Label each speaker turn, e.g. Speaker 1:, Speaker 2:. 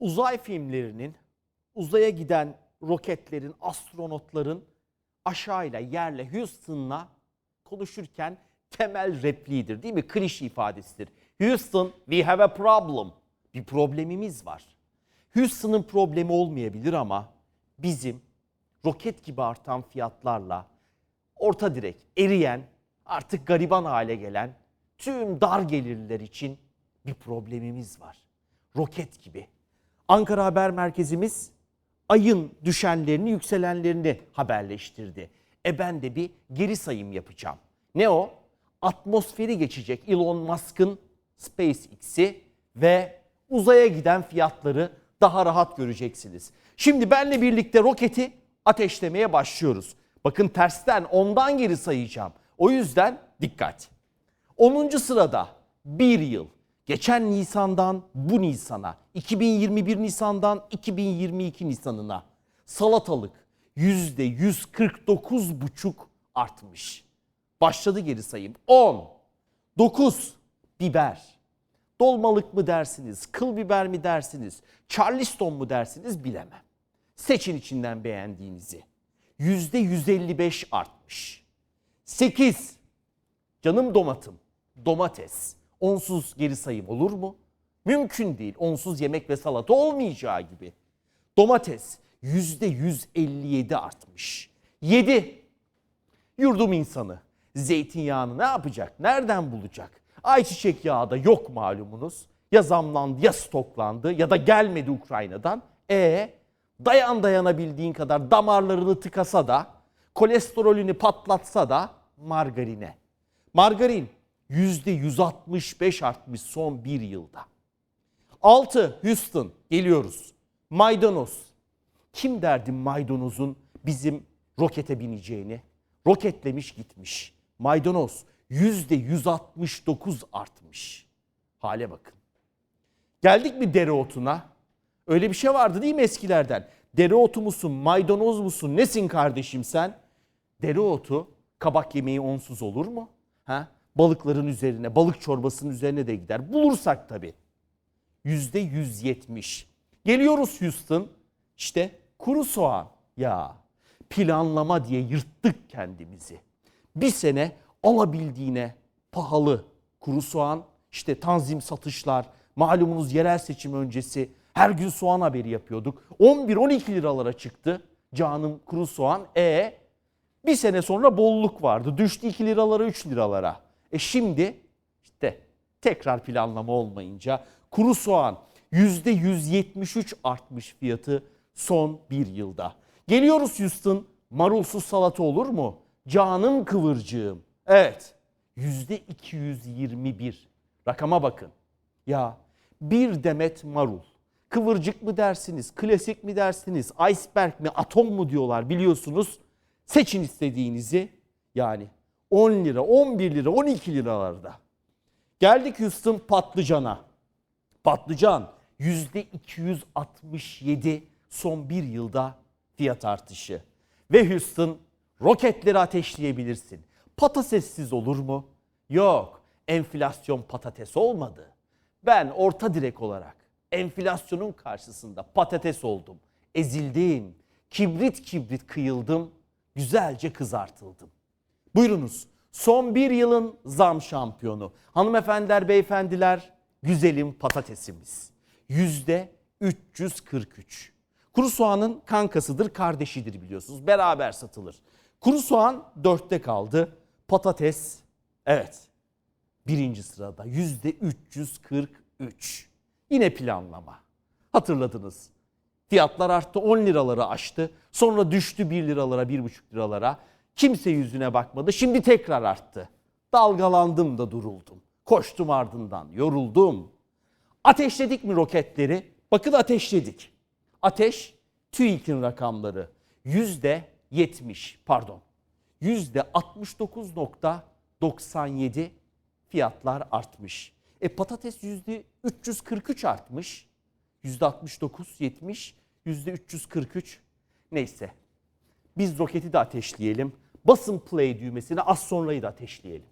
Speaker 1: uzay filmlerinin uzaya giden roketlerin, astronotların aşağıyla, yerle, Houston'la konuşurken temel repliğidir değil mi? Klişe ifadesidir. Houston, we have a problem. Bir problemimiz var. Houston'ın problemi olmayabilir ama bizim roket gibi artan fiyatlarla orta direk eriyen, artık gariban hale gelen tüm dar gelirliler için bir problemimiz var. Roket gibi. Ankara Haber Merkezimiz ayın düşenlerini, yükselenlerini haberleştirdi. E ben de bir geri sayım yapacağım. Ne o? Atmosferi geçecek Elon Musk'ın SpaceX'i ve uzaya giden fiyatları daha rahat göreceksiniz. Şimdi benle birlikte roketi ateşlemeye başlıyoruz. Bakın tersten ondan geri sayacağım. O yüzden dikkat. 10. sırada bir yıl. Geçen Nisan'dan bu Nisan'a, 2021 Nisan'dan 2022 Nisan'ına salatalık %149,5 artmış. Başladı geri sayım. 10, 9 biber. Dolmalık mı dersiniz, kıl biber mi dersiniz, charleston mu dersiniz bilemem. Seçin içinden beğendiğinizi. %155 artmış. 8 Canım domatım, domates. Onsuz geri sayım olur mu? Mümkün değil. Onsuz yemek ve salata olmayacağı gibi. Domates %157 artmış. 7. Yurdum insanı zeytinyağını ne yapacak? Nereden bulacak? Ayçiçek yağı da yok malumunuz. Ya zamlandı ya stoklandı ya da gelmedi Ukrayna'dan. E dayan dayanabildiğin kadar damarlarını tıkasa da kolesterolünü patlatsa da margarine. Margarin %165 artmış son bir yılda. 6. Houston geliyoruz. Maydanoz. Kim derdi maydanozun bizim rokete bineceğini? Roketlemiş gitmiş. Maydanoz %169 artmış. Hale bakın. Geldik mi dereotuna? Öyle bir şey vardı değil mi eskilerden? Dereotu musun, maydanoz musun, nesin kardeşim sen? Dereotu kabak yemeği onsuz olur mu? Ha? Balıkların üzerine, balık çorbasının üzerine de gider. Bulursak tabii. Yüzde 170. Geliyoruz Houston. İşte kuru soğan. Ya planlama diye yırttık kendimizi. Bir sene alabildiğine pahalı kuru soğan, işte tanzim satışlar, malumunuz yerel seçim öncesi her gün soğan haberi yapıyorduk. 11-12 liralara çıktı canım kuru soğan. E bir sene sonra bolluk vardı. Düştü 2 liralara 3 liralara. E şimdi işte tekrar planlama olmayınca kuru soğan %173 artmış fiyatı son bir yılda. Geliyoruz Houston marulsuz salata olur mu? Canım kıvırcığım. Evet %221 rakama bakın. Ya bir demet marul. Kıvırcık mı dersiniz, klasik mi dersiniz, iceberg mi, atom mu diyorlar biliyorsunuz. Seçin istediğinizi. Yani 10 lira, 11 lira, 12 liralarda. Geldik Houston patlıcana. Patlıcan %267 son bir yılda fiyat artışı. Ve Houston roketleri ateşleyebilirsin. Patatessiz olur mu? Yok. Enflasyon patates olmadı. Ben orta direk olarak enflasyonun karşısında patates oldum. Ezildim. Kibrit kibrit kıyıldım. Güzelce kızartıldım. Buyurunuz. Son bir yılın zam şampiyonu. Hanımefendiler, beyefendiler, güzelim patatesimiz. Yüzde 343. Kuru soğanın kankasıdır, kardeşidir biliyorsunuz. Beraber satılır. Kuru soğan dörtte kaldı. Patates, evet birinci sırada yüzde 343. Yine planlama. Hatırladınız. Fiyatlar arttı 10 liraları aştı. Sonra düştü 1 liralara 1,5 liralara. Kimse yüzüne bakmadı. Şimdi tekrar arttı. Dalgalandım da duruldum. Koştum ardından yoruldum. Ateşledik mi roketleri? Bakın ateşledik. Ateş TÜİK'in rakamları yüzde 70 pardon yüzde 69.97 fiyatlar artmış. E patates yüzde 343 artmış. Yüzde 69, 70, yüzde 343. Neyse biz roketi de ateşleyelim. Basın play düğmesini az sonrayı da ateşleyelim.